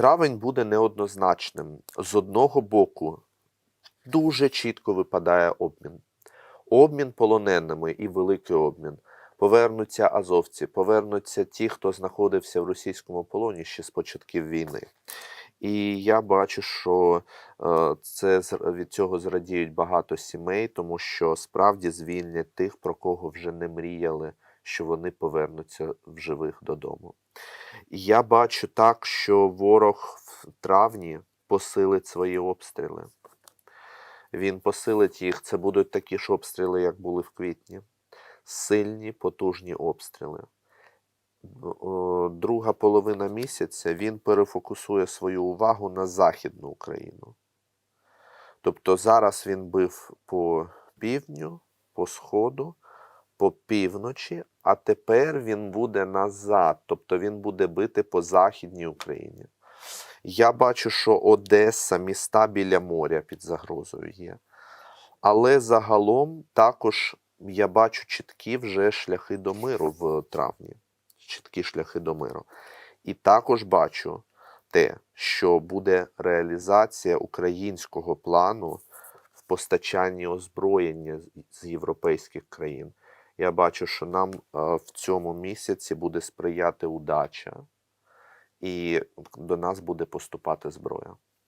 травень буде неоднозначним. З одного боку, дуже чітко випадає обмін. Обмін полоненими і великий обмін. Повернуться азовці, повернуться ті, хто знаходився в російському полоні ще з початків війни. І я бачу, що е, це від цього зрадіють багато сімей, тому що справді звільнять тих, про кого вже не мріяли, що вони повернуться в живих додому. Я бачу так, що ворог в травні посилить свої обстріли. Він посилить їх. Це будуть такі ж обстріли, як були в квітні. Сильні, потужні обстріли. Друга половина місяця він перефокусує свою увагу на Західну Україну. Тобто зараз він бив по півдню, по сходу, по півночі, а тепер він буде назад, тобто він буде бити по Західній Україні. Я бачу, що Одеса, міста біля моря під загрозою є. Але загалом також я бачу чіткі вже шляхи до миру в травні. Чіткі шляхи до миру. І також бачу те, що буде реалізація українського плану в постачанні озброєння з- європейських країн. Я бачу, що нам е, в цьому місяці буде сприяти удача, і до нас буде поступати зброя.